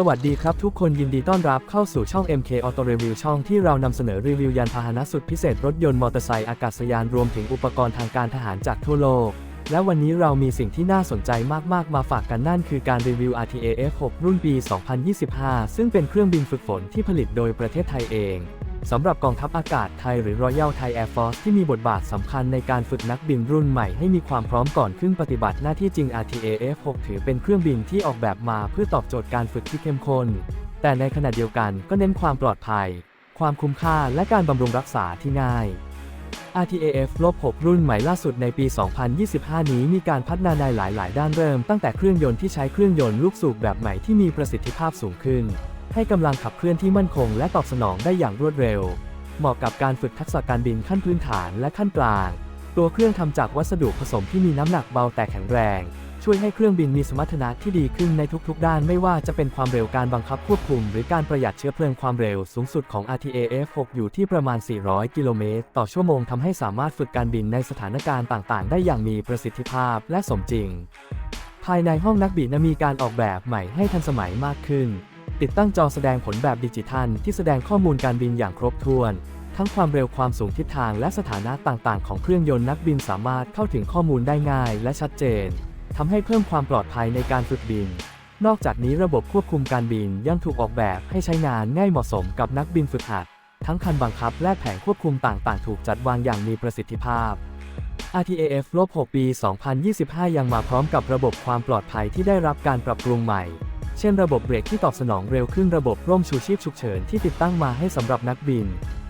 สวัสดีครับทุกคนยินดีต้อนรับเข้าสู่ช่อง MK Auto Review ช่องที่เรานำเสนอรีวิวยานพาหนะสุดพิเศษรถยนต์มอเตอร์ไซค์อากาศยานรวมถึงอุปกรณ์ทางการทหารจากทั่วโลก และวันนี้เรามีสิ่งที่น่าสนใจมาก ๆ มาฝากกันนั่นคือการรีวิว RTA F6 รุ่นปี 2025 ซึ่งเป็นเครื่องบินฝึกฝนที่ผลิตโดยประเทศไทยเอง สำหรับกองทัพอากาศไทยหรือ Royal Thai Air Force ที่มีบทบาทสำคัญในการฝึกนักบินรุ่นใหม่ให้มีความพร้อมก่อนขึ้นปฏิบัติหน้าที่จริง RTA F6 ถือเป็นเครื่องบินที่ออกแบบมาเพื่อตอบโจทย์การฝึกที่เข้มข้น แต่ในขณะเดียวกันก็เน้นความปลอดภัย ความคุ้มค่าและการบำรุงรักษาที่ง่าย RTAF ลบ6รุ่นใหม่ล่าสุดในปี 2025 นี้มีการพัฒนาในหลาย ๆ ด้านเริ่มตั้งแต่เครื่องยนต์ที่ใช้เครื่องยนต์ลูกสูบแบบใหม่ที่มีประสิทธิภาพสูงขึ้น ให้กำลังขับเคลื่อนที่มั่นคงและตอบสนองได้อย่างรวดเร็ว เหมาะกับการฝึกทักษะการบินขั้นพื้นฐานและขั้นกลาง ตัวเครื่องทำจากวัสดุผสมที่มีน้ำหนักเบาแต่แข็งแรง ช่วยให้เครื่องบินมีสมรรถนะที่ดีขึ้นในทุกๆ ด้านไม่ว่าจะเป็นความเร็วการบังคับควบคุม หรือการประหยัดเชื้อเพลิงความเร็วสูงสุดของ RTA F6 อยู่ที่ประมาณ 400 กิโลเมตรต่อชั่วโมงทำให้สามารถฝึกการบินในสถานการณ์ต่างๆ ได้อย่างมีประสิทธิภาพและสมจริงภายในห้องนักบินมีการออกแบบใหม่ให้ทันสมัยมากขึ้น ติดตั้งจอแสดงผลแบบดิจิทัล ที่แสดงข้อมูลการบินอย่างครบถ้วน ทั้งความเร็วความสูงทิศทางและสถานะต่างๆ ของเครื่องยนต์นักบินสามารถเข้าถึงข้อมูลได้ง่ายและชัดเจนทำให้เพิ่มความปลอดภัยในการฝึกบิน นอกจากนี้ระบบควบคุมการบินยังถูกออกแบบให้ใช้งานง่ายเหมาะสมกับนักบินฝึกหัด ทั้งคันบังคับและแผงควบคุมต่างๆ ถูกจัดวางอย่างมีประสิทธิภาพ RTAF 6ปี 2025 ยังมาพร้อมกับระบบความปลอดภัยที่ได้รับการปรับปรุงใหม่ เช่นระบบเบรกที่ตอบสนองเร็วขึ้นระบบร่มชูชีพฉุกเฉินที่ติดตั้งมาให้สำหรับนักบิน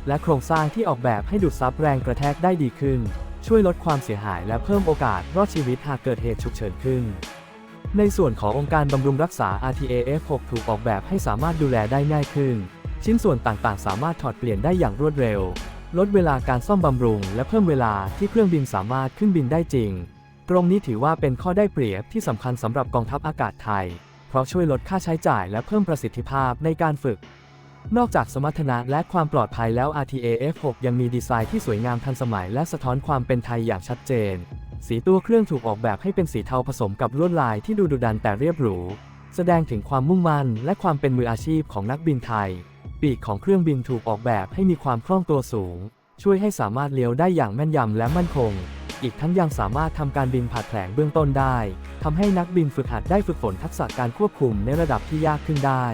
และโครงสร้างที่ออกแบบให้ดูดซับแรงกระแทกได้ดีขึ้น ช่วยลดความเสียหายและเพิ่มโอกาสรอดชีวิตหากเกิดเหตุฉุกเฉินขึ้น ในส่วนขององค์การบำรุงรักษา RTA F6 ถูกออกแบบให้สามารถดูแลได้ง่ายขึ้น ชิ้นส่วนต่างๆ สามารถถอดเปลี่ยนได้อย่างรวดเร็ว ลดเวลาการซ่อมบำรุง และเพิ่มเวลาที่เครื่องบินสามารถขึ้นบินได้จริง ตรงนี้ถือว่าเป็นข้อได้เปรียบที่สำคัญสำหรับกองทัพอากาศไทย เพราะช่วยลดค่าใช้จ่ายและเพิ่มประสิทธิภาพในการฝึก นอกจากสมรรถนะและความปลอดภัยแล้ว RTA F6 ยังมีดีไซน์ที่สวยงามทันสมัยและสะท้อนความเป็นไทยอย่างชัดเจน สีตัวเครื่องถูกออกแบบให้เป็นสีเทาผสมกับลวดลายที่ดูดุดันแต่เรียบหรู แสดงถึงความมุ่งมั่นและความเป็นมืออาชีพของนักบินไทย ปีกของเครื่องบินถูกออกแบบให้มีความคล่องตัวสูง ช่วยให้สามารถเลี้ยวได้อย่างแม่นยำและมั่นคง อีกทั้งยังสามารถทำการบินผัดแผลงเบื้องต้นได้ ทำให้นักบินฝึกหัดได้ฝึกฝนทักษะการควบคุมในระดับที่ยากขึ้นได้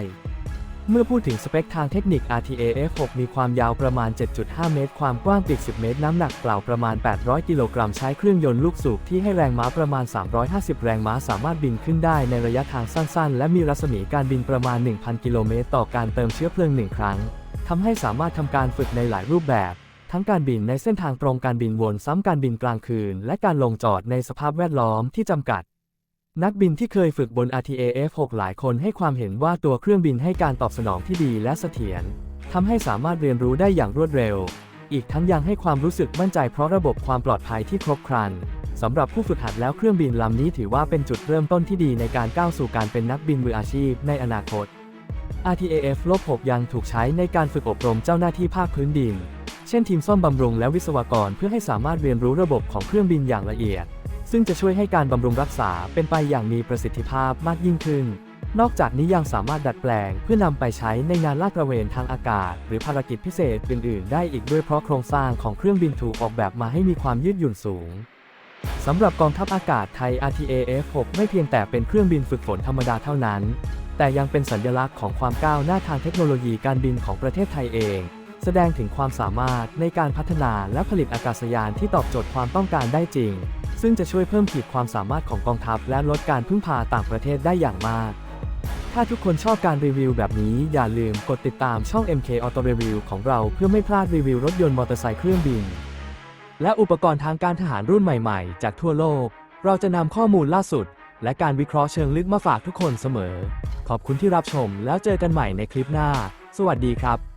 เมื่อพูดถึงสเปคทางเทคนิค RTA F6 มีความยาวประมาณ 7.5 เมตร ความกว้างปีก10 เมตร น้ำหนักเปล่าประมาณ 800 กิโลกรัม ใช้เครื่องยนต์ลูกสูบที่ให้แรงม้าประมาณ 350 แรงม้า สามารถบินขึ้นได้ในระยะทางสั้นๆ และมีรัศมีการบินประมาณ 1,000 กิโลเมตร ต่อการเติมเชื้อเพลิง 1 ครั้งทำให้สามารถทำการฝึกในหลายรูปแบบ ทั้งการบินในเส้นทางตรงการบินวนซ้ำการบินกลางคืน และการลงจอดในสภาพแวดล้อมที่จำกัด นักบินที่เคยฝึกบน RTA F6 หลายคนให้ความเห็นว่าตัวเครื่องบินให้การตอบสนองที่ดีและเสถียรทำให้สามารถเรียนรู้ได้อย่างรวดเร็ว อีกทั้งยังให้ความรู้สึกมั่นใจเพราะระบบความปลอดภัยที่ครบครันสำหรับผู้ฝึกหัดแล้วเครื่องบินลำนี้ถือว่าเป็นจุดเริ่มต้นที่ดีในการก้าวสู่การเป็นนักบินมืออาชีพในอนาคต RTAF 6 ยังถูกใช้ในการฝึกอบรมเจ้าหน้าที่ภาคพื้นดิน เช่นทีมซ่อมบำรุงและวิศวกรเพื่อให้สามารถเรียนรู้ระบบของเครื่องบินอย่างละเอียด ซึ่งจะช่วยให้การบำรุงรักษาเป็นไปอย่างมีประสิทธิภาพมากยิ่งขึ้น นอกจากนี้ยังสามารถดัดแปลงเพื่อนำไปใช้ในงานลาดตระเวนทางอากาศ หรือภารกิจพิเศษอื่น ๆ ได้อีกด้วยเพราะโครงสร้างของเครื่องบินถูกออกแบบมาให้มีความยืดหยุ่นสูงสำหรับกองทัพอากาศไทย RTA F6 ไม่เพียงแต่เป็นเครื่องบินฝึกฝนธรรมดาเท่านั้น แต่ยังเป็นสัญลักษณ์ของความก้าวหน้าทางเทคโนโลยีการบินของประเทศไทยเอง แสดงถึงความสามารถในการพัฒนาและผลิตอากาศยานที่ตอบโจทย์ความต้องการได้จริง ซึ่งจะช่วยเพิ่มขีดความสามารถของกองทัพ และลดการพึ่งพาต่างประเทศได้อย่างมาก ถ้าทุกคนชอบการรีวิวแบบนี้อย่าลืมกดติดตามช่อง MK Auto Review ของเราเพื่อไม่พลาดรีวิวรถยนต์มอเตอร์ไซค์เครื่องบิน และอุปกรณ์ทางการทหารรุ่นใหม่ๆ จากทั่วโลก เราจะนำข้อมูลล่าสุด และการวิเคราะห์เชิงลึกมาฝากทุกคนเสมอ ขอบคุณที่รับชมแล้วเจอกันใหม่ในคลิปหน้า สวัสดีครับ